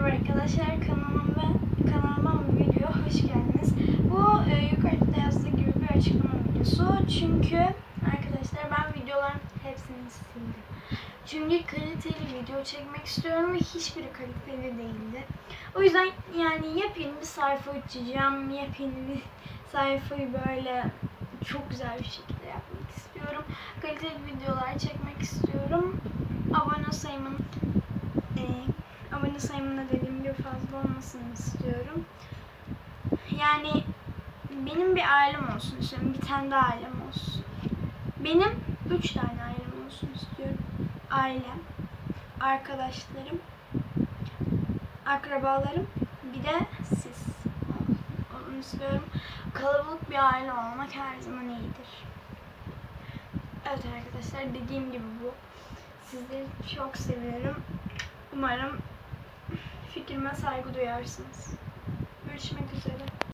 Merhaba arkadaşlar kanalıma kanalıma bir videoya hoş geldiniz. Bu e, yukarıda yazdığı gibi bir açıklama videosu. Çünkü arkadaşlar ben videoların hepsini sildim. Çünkü kaliteli video çekmek istiyorum ve hiçbiri kaliteli değildi. O yüzden yani yepyeni bir sayfa açacağım. Yepyeni bir sayfayı böyle çok güzel bir şekilde yapmak istiyorum. Kaliteli videolar çekmek istiyorum. Abone sayımın da dediğim gibi fazla olmasını istiyorum. Yani benim bir ailem olsun istiyorum. Bir tane daha ailem olsun. Benim üç tane ailem olsun istiyorum. Ailem, arkadaşlarım, akrabalarım, bir de siz. Onu istiyorum. Kalabalık bir aile olmak her zaman iyidir. Evet arkadaşlar dediğim gibi bu. Sizleri çok seviyorum. Umarım fikrime saygı duyarsınız. Görüşmek üzere.